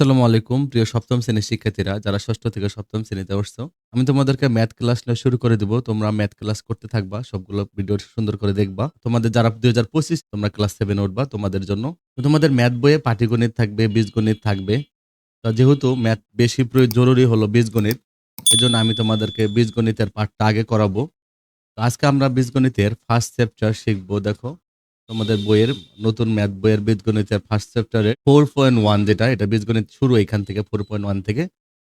আসসালামু আলাইকুম, প্রিয় সপ্তম শ্রেণির শিক্ষার্থীরা, যারা ষষ্ঠ থেকে সপ্তম শ্রেণীতে উঠছো আমি তোমাদেরকে ম্যাথ ক্লাস নিয়ে শুরু করে দিব। তোমরা ম্যাথ ক্লাস করতে থাকবা, সবগুলো ভিডিও সুন্দর করে দেখবা। তোমাদের যারা দুই হাজার পঁচিশ, তোমরা ক্লাস সেভেন উঠবা তোমাদের জন্য। তোমাদের ম্যাথ বইয়ে পাটিগণিত থাকবে, বীজগণিত থাকবে। তো যেহেতু ম্যাথ বেশি প্রয়োগ জরুরি হলো বীজগণিত, এজন্য আমি তোমাদেরকে বীজগণিতের পাঠটা আগে করাবো। আজকে আমরা বীজগণিতের ফার্স্ট চ্যাপ্টার শিখব, দেখো। তোমাদের বইয়ের, নতুন ম্যাথ বইয়ের বীজগণিতের ফার্স্ট চ্যাপ্টারে ফোর পয়েন্ট ওয়ান যেটা, এটা বীজগণিত শুরু এখান থেকে ফোর পয়েন্ট ওয়ান থেকে,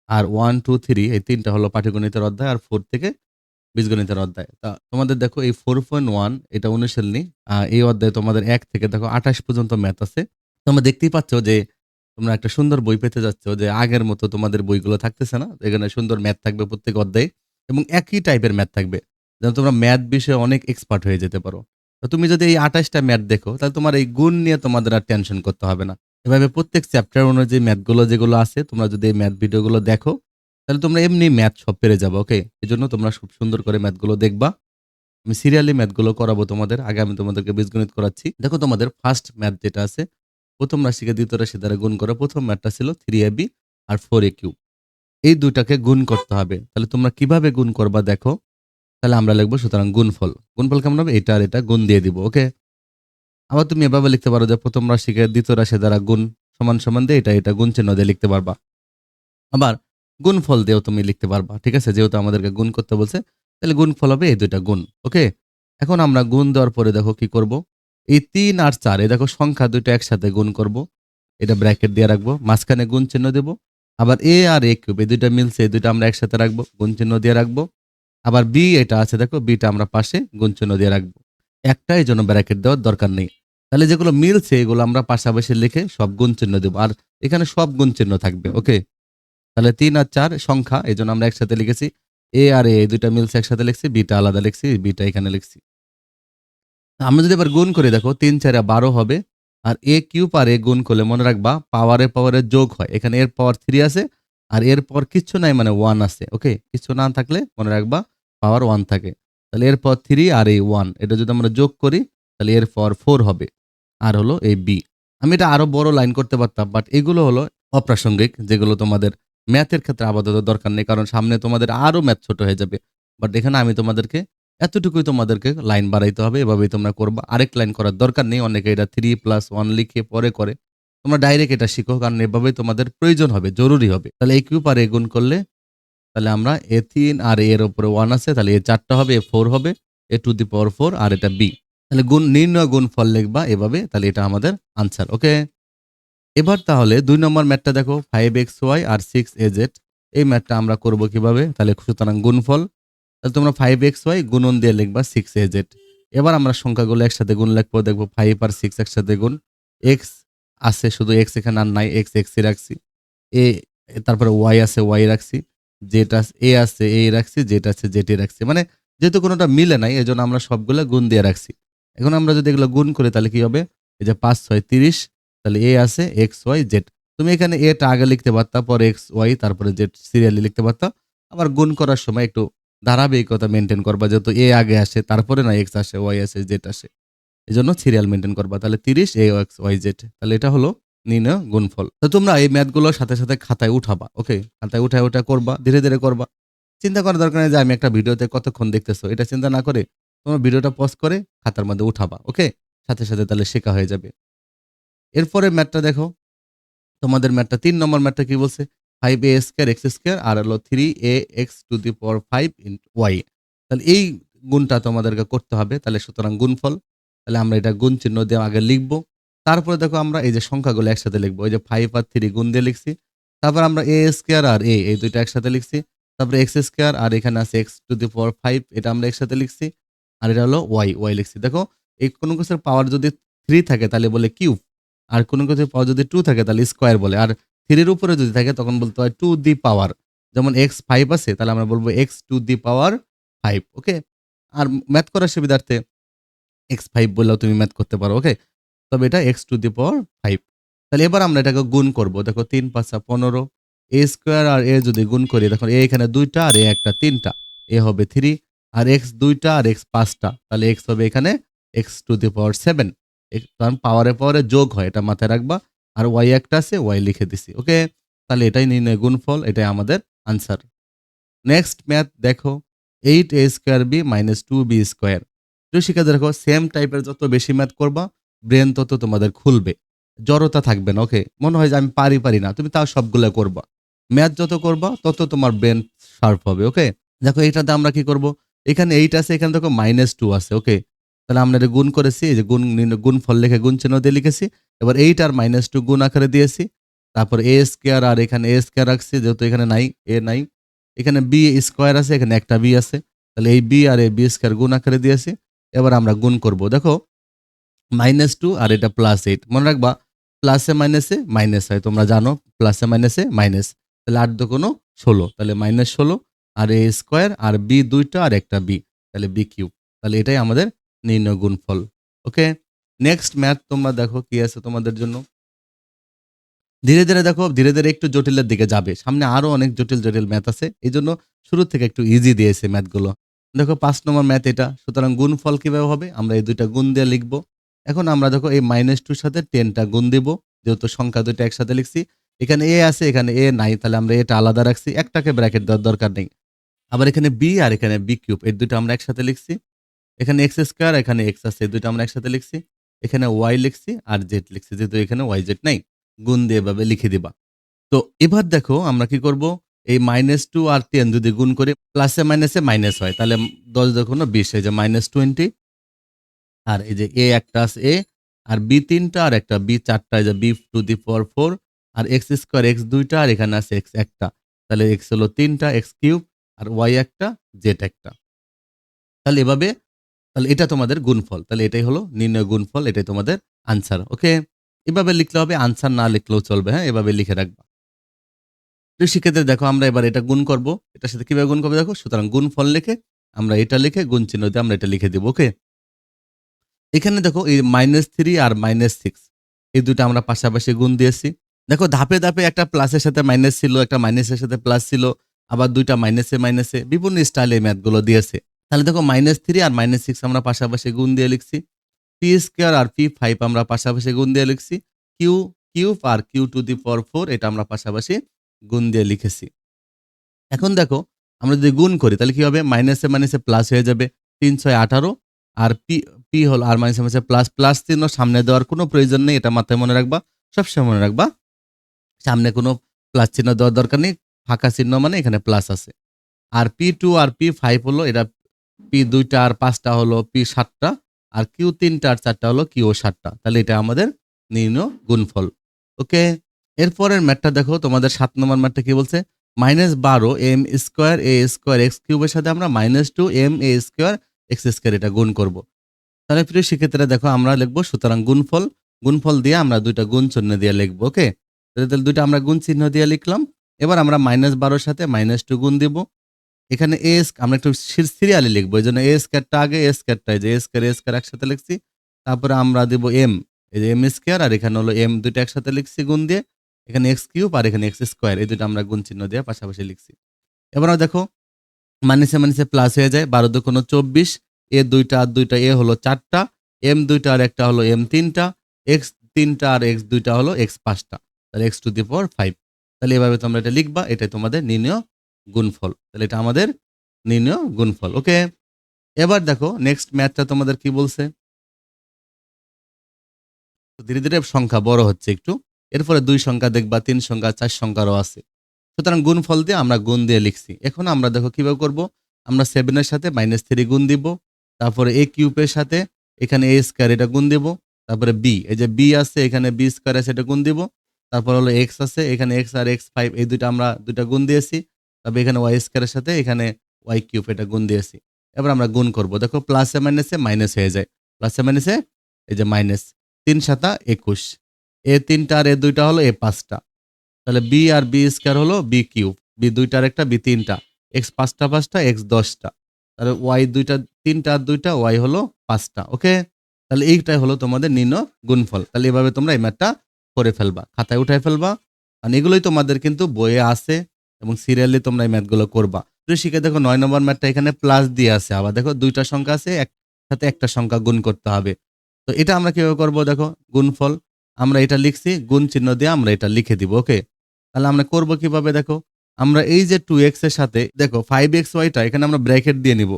আর ওয়ান টু থ্রি এই তিনটা হলো পাটিগণিতের অধ্যায়, আর ফোর থেকে বীজগণিতের অধ্যায়। তা তোমাদের দেখো এই ফোর পয়েন্ট ওয়ান এটা অনুশীলনী এই অধ্যায়ে তোমাদের এক থেকে দেখো আঠাশ পর্যন্ত ম্যাথ আছে। তোমরা দেখতেই পাচ্ছ যে তোমরা একটা সুন্দর বই পেতে যাচ্ছ যে আগের মতো তোমাদের বইগুলো থাকতেছে না, এখানে সুন্দর ম্যাথ থাকবে প্রত্যেক অধ্যায়ে, এবং একই টাইপের ম্যাথ থাকবে। যেন তোমরা ম্যাথ বিষয়ে অনেক এক্সপার্ট হয়ে যেতে পারো। তো তুমি যদি এই আঠাশটা ম্যাথ দেখো, তাহলে তোমার এই গুণ নিয়ে তোমাদের আর টেনশন করতে হবে না। এভাবে প্রত্যেক চ্যাপ্টার অনুযায়ী ম্যাথগুলো যেগুলো আছে, তোমরা যদি এই ম্যাথ ভিডিওগুলো দেখো, তাহলে তোমরা এমনি ম্যাথ সব পেরে যাব ওকে এই জন্য তোমরা খুব সুন্দর করে ম্যাথগুলো দেখবা। আমি সিরিয়ালি ম্যাথগুলো করাবো তোমাদের, আগে আমি তোমাদেরকে বীজগণিত করাচ্ছি। দেখো তোমাদের ফার্স্ট ম্যাথ যেটা আছে, প্রথম রাশিকে দ্বিতীয় রাশি দ্বারা গুণ করো। প্রথম ম্যাথটা ছিল থ্রি এ বি আর ফোর এ কিউ এই দুটাকে গুণ করতে হবে। তাহলে তোমরা কীভাবে গুণ করবা দেখো? তাহলে আমরা লিখব সুতরাং গুণফল। গুণফল কেমন হবে? এটা আর এটা গুণ দিয়ে দিব, ওকে? আবার তুমি এভাবে লিখতে পারো যে প্রথম রাশিকে দ্বিতীয় রাশি দ্বারা গুণ সমান সমান দিয়ে এটা এটা গুণ চিহ্ন দিয়ে লিখতে পারবা। আবার গুণফল দিয়েও তুমি লিখতে পারবা, ঠিক আছে? যেহেতু আমাদেরকে গুণ করতে বলছে, তাহলে গুণফল হবে এই দুইটা গুণ, ওকে? এখন আমরা গুণ দেওয়ার পরে দেখো কি করব? এই তিন আর চার, এই দেখো সংখ্যা দুইটা একসাথে গুণ করব। এটা ব্র্যাকেট দিয়ে রাখব, মাঝখানে গুণ চিহ্ন দেবো। আবার এ আর এ কিউব, এই দুইটা মিলছে, এই দুইটা আমরা একসাথে রাখব গুণ চিহ্ন দিয়ে রাখব। আবার বি এটা আছে, দেখো বিটা আমরা পাশে গুণ চিহ্ন দিয়ে রাখব। একটাই জন্য ব্র্যাকেট দেওয়ার দরকার নেই। তাহলে যেগুলো মিলছে, এগুলো আমরা পাশাপাশি লিখে সব গুণ চিহ্ন দেবো। আর এখানে সব গুণ চিহ্ন থাকবে ওকে তাহলে তিন আর চার সংখ্যা, এই জন্য আমরা একসাথে লিখেছি এ আর এ দুইটা মিলছে একসাথে লিখছি বিটা আলাদা লিখছি বিটা এখানে লিখছি। আমরা যদি এবার গুণ করে, দেখো, তিন চারে বারো হবে, আর এ কিউ পারে গুণ করলে মনে রাখবা পাওয়ারে পাওয়ারে যোগ হয়। এখানে এর পাওয়ার থ্রি আছে আর এর পর কিচ্ছু নাই মানে ওয়ান আছে ওকে কিছু না থাকলে মনে রাখবা পাওয়ার ওয়ান থাকে। তাহলে এরপর থ্রি আর এই ওয়ান এটা যদি আমরা যোগ করি, তাহলে এর পর ফোর হবে। আর হলো এই বি আমি এটা আরও বড় লাইন করতে পারতাম বাট এগুলো হলো অপ্রাসঙ্গিক, যেগুলো তোমাদের ম্যাথের ক্ষেত্রে আপাতত দরকার নেই, কারণ সামনে তোমাদের আরও ম্যাথ ছোট হয়ে যাবে। বাট এখানে আমি তোমাদেরকে, এতটুকুই তোমাদেরকে লাইন বাড়াইতে হবে, এভাবেই তোমরা করবা। আরেক লাইন করার দরকার নেই, অনেকে এটা থ্রি প্লাস ওয়ান লিখে পরে করে। তোমরা ডাইরেক্ট এটা শিখো, কারণ এভাবেই তোমাদের প্রয়োজন হবে, জরুরি হবে। তাহলে এই কিউব আর এ গুণ করলে, তাহলে আমরা এ তিন আর এর ওপরে ওয়ান আছে, তাহলে এ চারটা হবে এ ফোর হবে এ টু দি পাওয়ার ফোর আর এটা বি তাহলে গুণ, নির্ণয় গুণ ফল লিখবা এভাবে, তাহলে এটা আমাদের আনসার ওকে এবার তাহলে দুই নম্বর ম্যাথটা দেখো ফাইভ এক্স ওয়াই আর সিক্স এ জেড এই ম্যাথটা আমরা করব কীভাবে? তাহলে সুতরাং গুণফল তাহলে তোমরা ফাইভ এক্স ওয়াই গুণন দিয়ে লিখবা সিক্স এ জেড এবার আমরা সংখ্যাগুলো একসাথে গুণ লিখব, দেখব ফাইভ আর সিক্স একসাথে গুণ এক্স আছে, শুধু এক্স এখানে আর নাই এক্স এক্সই রাখছি। এ, তারপরে ওয়াই আছে ওয়াই রাখছি। যেটা এ আছে এ রাখছি যেটা আছে যেটি রাখছি। মানে যেহেতু কোনোটা মিলে নাই এই জন্য আমরা সবগুলো গুণ দিয়ে রাখছি। এখন আমরা যদি এগুলো গুণ করি, তাহলে কি হবে? এই যে পাঁচ, ছয়, তিরিশ, তাহলে এ আছে এক্স ওয়াই জেড তুমি এখানে এটা আগে লিখতে পারতা, পরে এক্স ওয়াই তারপরে জেড সিরিয়ালি লিখতে পারতা। আবার গুণ করার সময় একটু ধারাবাহিকতা মেনটেন করবা, যেহেতু এ আগে আসে, তারপরে না এক্স আসে ওয়াই আসে জেড আসে। এই জন্য সিরিয়াল মেনটেন করবা। তাহলে তিরিশ এ এক্স ওয়াই জেড তাহলে এটা হলো নির্ণয় গুণফল। তো তোমরা এই ম্যাথগুলোর সাথে সাথে খাতায় উঠাবা ওকে খাতায় উঠায় ওটা করবা, ধীরে ধীরে করবা। চিন্তা করার দরকার নেই যে আমি একটা ভিডিওতে কতক্ষণ দেখতেছো, এটা চিন্তা না করে তোমরা ভিডিওটা পজ করে খাতার মধ্যে উঠাবা ওকে সাথে সাথে তাহলে শেখা হয়ে যাবে। এরপরে ম্যাথটা দেখো। তোমাদের ম্যাথটা, তিন নম্বর ম্যাথটা কি বলছে? Five A square X square আর হলো three A X to the power five in Y তাহলে এই গুণটা তোমাদেরকে করতে হবে। তাহলে সুতরাং গুণফল তাহলে আমরা এটা গুণ চিহ্ন দিয়ে আগে লিখব। তারপরে দেখো আমরা এই যে সংখ্যাগুলো একসাথে লিখব, এই যে ফাইভ আর থ্রি গুণ দিয়ে লিখছি। তারপর আমরা এ স্কোয়ার আর এ এই দুইটা একসাথে লিখছি। তারপরে এক্স স্কোয়ার আর এখানে আছে X to the power five এটা আমরা একসাথে লিখছি। আর এটা হলো ওয়াই ওয়াই লিখছি। দেখো, এই কোনো কিছুর পাওয়ার যদি থ্রি থাকে তাহলে বলে কিউব আর কোনো কিছুর পাওয়ার যদি টু থাকে তাহলে স্কোয়ার বলে। আর থ্রির উপরে যদি থাকে তখন বলতে হয় টু দি পাওয়ার যেমন এক্স ফাইভ আছে, তাহলে আমরা বলব X to the power five okay R math করার সুবিধার্থে এক্স ফাইভ বললেও তুমি ম্যাথ করতে পারো ওকে তবে এটা X to the power five তাহলে এবার আমরা এটাকে গুণ করব। দেখো তিন পাঁচা পনেরো এ স্কোয়ার আর এ যদি গুণ করি, দেখো এ এখানে দুইটা আর এ একটা তিনটা। এ হবে থ্রি আর এক্স দুইটা আর এক্স পাঁচটা। তাহলে এক্স হবে এখানে X to the power seven কারণ পাওয়ারে পাওয়ারে যোগ হয়, এটা মাথায় রাখবা। আর ওয়াই একটা আছে ওয়াই লিখে দিছি ওকে তাহলে এটাই নির্ণয় গুণফল, এটাই আমাদের আনসার নেক্সট ম্যাথ দেখো eight A square B minus two B square শিক্ষার্থী দেখো সেম টাইপের যত বেশি ম্যাথ করবা ব্রেন তত তোমাদের খুলবে। জড়তা থাকবে না ওকে মনে হয় যে আমি পারি পারি না, তুমি তাও সবগুলো করবা। ম্যাথ যত করবা, তত তোমার ব্রেন শার্প হবে ওকে দেখো এইটাতে আমরা কি করব? এখানে এইট আছে, এখানে দেখো মাইনাস টু আছে ওকে তাহলে আমরা এটা গুণ করেছি, এই যে গুণ গুণ ফল লিখে গুণ চিহ্ন দিয়ে লিখেছি। এবার এইট আর মাইনাস টু গুণ আকারে দিয়েছি। তারপর এ স্কোয়ার আর এখানে এ স্কোয়ার রাখছি, যেহেতু এখানে নাই এ নাই। এখানে বি স্কোয়ার আছে, এখানে একটা বি আছে। তাহলে এই বি আর এ বি স্কোয়ার গুণ আকারে দিয়েছি। এবার আমরা গুণ করব। দেখো মাইনাস টু আর এটা প্লাস এইট মনে রাখবা প্লাসে মাইনাসে মাইনাস হয়। তোমরা জানো প্লাসে মাইনাসে মাইনাস তাহলে আট কোনো ষোলো। তাহলে মাইনাস ষোলো আর এ স্কোয়ার আর বি দুইটা আর একটা বি তাহলে বি কিউব তাহলে এটাই আমাদের নির্ণয় গুণফল। ওকে নেক্সট ম্যাথ তোমরা দেখো কি আছে তোমাদের জন্য। ধীরে ধীরে দেখো, ধীরে ধীরে একটু জটিলের দিকে যাবে। সামনে আরও অনেক জটিল জটিল ম্যাথ আছে। এই জন্য শুরু থেকে একটু ইজি দিয়েছে ম্যাথগুলো দেখো পাঁচ নম্বর ম্যাথ এটা। সুতরাং গুণফল কীভাবে হবে? আমরা এই দুইটা গুণ দিয়ে লিখব। এখন আমরা দেখো এই মাইনাস টুর সাথে টেনটা গুণ দিব। যেহেতু সংখ্যা দুইটা একসাথে লিখছি, এখানে এ আছে, এখানে এ নাই, তাহলে আমরা এটা আলাদা রাখছি। একটাকে ব্র্যাকেট দেওয়ার দরকার নেই। আবার এখানে বি আর এখানে বি কিউব এই দুটো আমরা একসাথে লিখছি। এখানে এক্স স্কোয়ার এখানে এক্স আছে, এই দুটো আমরা একসাথে লিখছি। এখানে ওয়াই লিখছি আর জেড লিখছি, যেহেতু এখানে ওয়াই জেড নাই। গুণ দিয়ে এভাবে লিখে দিবা। তো এবার দেখো আমরা কি করব? এই মাইনাস টু আর টেন যদি গুণ করি প্লাসে মাইনাসে মাইনাস হয়, তাহলে দশ না বিশ, এই যে মাইনাস টোয়েন্টি আর এই যে এ একটা এ আর বি তিনটা, আর একটা বি চারটা, এই যে B to the four four R X square X দুইটা, আর এখানে আছে এক্স একটা। তাহলে এক্স হলো তিনটা এক্স কিউব আর ওয়াই একটা জেড একটা। তাহলে এভাবে, তাহলে এটা তোমাদের গুণফল, তাহলে এটাই হলো নির্ণয় গুণফল, এটাই তোমাদের আনসার ওকে এভাবে লিখলে হবে আনসার না লিখলেও চলবে হ্যাঁ? এভাবে লিখে রাখবা। তো শিক্ষার্থী দেখো আমরা এবার এটা গুণ করব। এটার সাথে কীভাবে গুণ করব দেখো? সুতরাং গুণ ফল লিখে আমরা এটা লিখে গুণ চিহ্ন দিয়ে আমরা এটা লিখে দিব, ওকে? এখানে দেখো এই মাইনাস থ্রি আর মাইনাস সিক্স এই দুটো আমরা পাশাপাশি গুণ দিয়েছি। দেখো ধাপে ধাপে একটা প্লাসের সাথে মাইনাস ছিল, একটা মাইনাসের সাথে প্লাস ছিল, আবার দুইটা মাইনাসে মাইনাসে বিভিন্ন স্টাইলে ম্যাথগুলো দিয়েছে। তাহলে দেখো মাইনাস থ্রি আর মাইনাস সিক্স আমরা পাশাপাশি গুণ দিয়ে লিখছি। পি স্কোয়ার আর পি ফাইভ আমরা পাশাপাশি গুণ দিয়ে লিখছি। Q cube R Q to the power four এটা আমরা পাশাপাশি গুণ দিয়ে লিখেছি। এখন দেখো, আমরা যদি গুণ করি, তাহলে কি হবে? মাইনাসে মাইনাসে প্লাস হয়ে যাবে তিন ছয় আঠারো, আর পি পি হল আর মাইনাসে মাইনাসে প্লাস প্লাস চিহ্ন সামনে দেওয়ার কোনো প্রয়োজন নেই, এটা মাথায় মনে রাখবা, সবসময় মনে রাখবা। সামনে কোনো প্লাস চিহ্ন দেওয়ার দরকার নেই, ফাঁকা চিহ্ন মানে এখানে প্লাস আছে। আর পি টু আর পি ফাইভ হলো, এটা পি দুইটা আর পাঁচটা হলো পি সাতটা, আর কিউ তিনটা আর চারটা হলো কিউ সাতটা। তাহলে এটা আমাদের নির্ণয় গুণফল। ওকে এরপরের ম্যাটটা দেখো, তোমাদের সাত নম্বর ম্যাটটা কি বলছে? মাইনাস বারো M square A square X কিউবের সাথে আমরা minus two M A square X square এটা গুণ করব। তাহলে প্রিয় শিক্ষার্থীরা দেখো আমরা লিখব, সুতরাং গুণফল গুণফল দিয়ে আমরা দুইটা গুণ চিহ্ন দিয়ে লিখব, ওকে? তাহলে দুইটা আমরা গুণ চিহ্ন দিয়ে লিখলাম। এবার আমরা মাইনাস বারোর সাথে মাইনাস টু গুণ দিব। এখানে এ আমরা একটু সিরিয়ালি লিখব, এই জন্য এ স্কোয়ারটা আগে, এ স্কোয়ারটা যে, এ স্কোয়ার এ স্কোয়ার একসাথে লিখছি। তারপরে আমরা দিব এম, এই যে এম স্কোয়ার, আর এখানে হলো এম, দুইটা একসাথে লিখছি গুণ দিয়ে। এখানে এক্স কিউব আর এখানে এক্স স্কোয়ার, এই দুটো আমরা গুণ চিহ্ন দিয়ে পাশাপাশি লিখছি। এবার দেখো মানিসে মানিসে প্লাস হয়ে যায়, বারো দুকোনো চব্বিশ, এ দুইটা আর দুইটা, এ হলো চারটা এম দুইটা আর একটা হলো এম তিনটা এক্স তিনটা আর এক্স দুইটা হলো এক্স পাঁচটা। তাহলে X to the power five তাহলে এভাবে তোমরা এটা লিখবা, এটাই তোমাদের নির্ণয় গুণফল। তাহলে এটা আমাদের নির্ণয় গুণফল, ওকে? এবার দেখো নেক্সট ম্যাথটা তোমাদের কি বলছে? ধীরে ধীরে সংখ্যা বড় হচ্ছে একটু। এরপরে দুই সংখ্যা দেখবা, তিন সংখ্যা, চার সংখ্যারও আছে। সুতরাং গুণ ফল দিয়ে আমরা গুণ দিয়ে লিখছি। এখন আমরা দেখো কীভাবে করব? আমরা সেভেনের সাথে মাইনাস থ্রি গুণ দিব। তারপরে এ কিউবের সাথে এখানে এ স্কোয়ার এটা গুণ দিব। তারপরে বি এই যে বি আছে, এখানে বি স্কোয়ার আছে, এটা গুণ দিব। তারপর হলো এক্স আছে, এখানে এক্স আর এক্স ফাইভ এই দুইটা আমরা দুইটা গুণ দিয়েছি। তবে এখানে ওয়াই স্কোয়ারের সাথে এখানে ওয়াই কিউব এটা গুণ দিয়েছি। এবার আমরা গুণ করব। দেখো প্লাসে মাইনাসে মাইনাস হয়ে যায়। প্লাসে মাইনাসে এই যে মাইনাস তিন সাতা একুশ। এ তিনটা আর এ দুইটা হলো এ পাঁচটা। তাহলে বি আর বি স্কোয়ার হলো বি কিউব। বি দুইটার একটা, বি তিনটা। এক্স পাঁচটা পাঁচটা, এক্স দশটা। তাহলে ওয়াই দুইটা, তিনটা আর দুইটা, ওয়াই হলো পাঁচটা, ওকে? তাহলে এইটাই হলো তোমাদের নিম্ন গুণফল। তাহলে এভাবে তোমরা এই ম্যাথটা করে ফেলবা, খাতায় উঠায় ফেলবা। আর এগুলোই তোমাদের কিন্তু বইয়ে আছে এবং সিরিয়ালি তোমরা এই ম্যাথগুলো করবা। শিখে দেখো নয় নম্বর ম্যাথটা এখানে প্লাস দিয়ে আছে। আবার দেখো দুইটা সংখ্যা আছে, একসাথে একটা সংখ্যা গুণ করতে হবে। তো এটা আমরা কীভাবে করব দেখো? গুণফল আমরা এটা লিখছি, গুণ চিহ্ন দিয়ে আমরা এটা লিখে দিব, ওকে? তাহলে আমরা করব কীভাবে দেখো? আমরা এই যে টু এক্সের সাথে, দেখো ফাইভ এক্স ওয়াইটা এখানে আমরা ব্র্যাকেট দিয়ে নিব।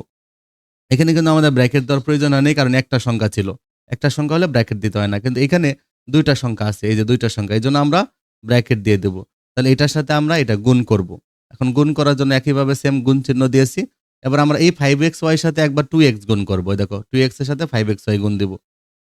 এখানে কিন্তু আমাদের ব্র্যাকেট দেওয়ার প্রয়োজন নেই, কারণ একটা সংখ্যা ছিল। একটা সংখ্যা হলে ব্র্যাকেট দিতে হয় না, কিন্তু এখানে দুইটা সংখ্যা আছে, এই যে দুইটা সংখ্যা এই জন্য আমরা ব্র্যাকেট দিয়ে দেব। তাহলে এটার সাথে আমরা এটা গুণ করব। এখন গুণ করার জন্য একইভাবে সেম গুণ চিহ্ন দিয়েছি। এবার আমরা এই ফাইভ এক্স ওয়াই সাথে একবার টু এক্স গুণ করব, দেখো টু এক্সের সাথে ফাইভ এক্স ওয়াই গুণ দিব।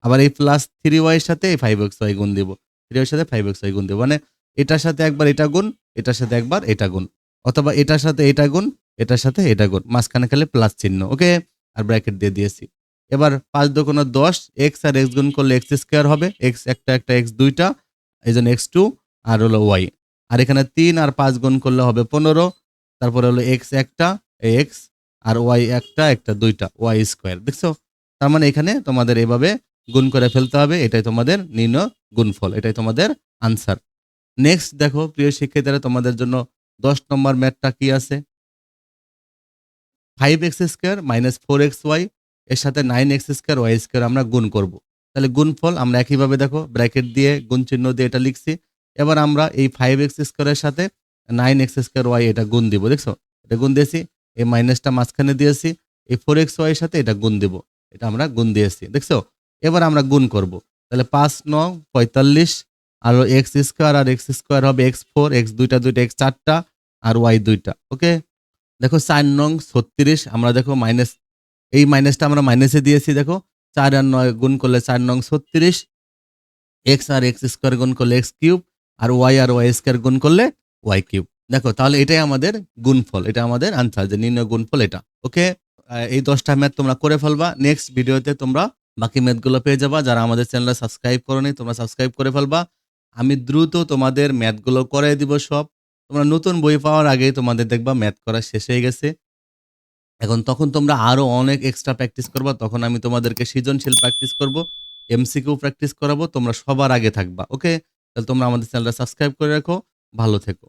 আবার এই প্লাস থ্রি ওয়াই সাথে এই ফাইভ এক্স ওয়াই গুণ দিব। থ্রি ওয়াই সাথে ফাইভ এক্স ওয়াই গুণ দিব। মানে এটার সাথে একবার এটা গুণ, এটার সাথে একবার এটা গুণ। অথবা এটার সাথে এটা গুণ, এটার সাথে এটা গুণ। মাঝখানে খেলে প্লাস চিহ্ন ওকে আর ব্র্যাকেট দিয়ে দিয়েছি। এবার পাঁচ দোকানো দশ এক্স আর এক্স গুণ করলে এক্স স্কোয়ার হবে। এক্স একটা একটা এক্স দুইটা, এই জন্য এক্স টু আর হলো ওয়াই আর এখানে তিন আর পাঁচ গুণ করলে হবে পনেরো। তারপরে হলো এক্স একটা এক্স আর ওয়াই একটা একটা দুইটা ওয়াই স্কোয়ার দেখছ? তার মানে এখানে তোমাদের এভাবে গুণ করে ফেলতে হবে, এটাই তোমাদের নির্ণয় গুণফল, এটাই তোমাদের আনসার নেক্সট দেখো, প্রিয় শিক্ষার্থীরা, তোমাদের জন্য দশ নম্বর ম্যাথটা কি আছে? Five X square minus four X Y এর সাথে nine X square Y square আমরা গুণ করব। তাহলে গুণফল আমরা একইভাবে দেখো ব্র্যাকেট দিয়ে, গুণ চিহ্ন দিয়ে এটা লিখছি। এবার আমরা এই ফাইভ এক্স স্কোয়ারের সাথে নাইন এক্স স্কোয়ার ওয়াই এটা গুণ দিব, দেখছ? এটা গুণ দিয়েছি, এই মাইনাসটা মাঝখানে দিয়েছি, এই ফোর এক্স ওয়াই সাথে এটা গুণ দিব, এটা আমরা গুণ দিয়েছি, দেখছ? এবার আমরা গুণ করব। তাহলে পাঁচ নং পঁয়তাল্লিশ, আর এক্স স্কোয়ার, আর এক্স স্কোয়ার হবে এক্স ফোর, এক্স দুইটা দুইটা, এক্স চারটা, আর ওয়াই দুইটা, ওকে? দেখো চার নং ছত্রিশ, আমরা দেখো মাইনাস, এই মাইনাসটা আমরা মাইনাসে দিয়েছি, দেখো। চার আর নয় গুণ করলে চার নং ছত্রিশ, এক্স আর এক্স স্কোয়ার গুণ করলে এক্স কিউব, আর ওয়াই আর ওয়াই স্কোয়ার গুণ করলে ওয়াই কিউব। দেখো, তাহলে এটাই আমাদের গুণফল, এটা আমাদের আনসার যে নির্ণয় গুণফল এটা, ওকে? এই দশটা ম্যাথ তোমরা করে ফেলবা নেক্সট ভিডিওতে তোমরা বাকি ম্যাথগুলো পেয়ে যাবা। যারা আমাদের চ্যানেলে সাবস্ক্রাইব করোনি, তোমরা সাবস্ক্রাইব করে ফেলবা। আমি দ্রুত তোমাদের ম্যাথগুলো করে দিব সব। তোমরা নতুন বই পাওয়ার আগেই তোমাদের দেখবা ম্যাথ করা শেষ হয়ে গেছে। এখন তখন তোমরা আরও অনেক এক্সট্রা প্র্যাকটিস করবা। তখন আমি তোমাদেরকে সৃজনশীল প্র্যাকটিস করব এমসিকিউ প্র্যাকটিস করাবো। তোমরা সবার আগে থাকবা ওকে তাহলে তোমরা আমাদের চ্যানেলটা সাবস্ক্রাইব করে রাখো। ভালো থেকো।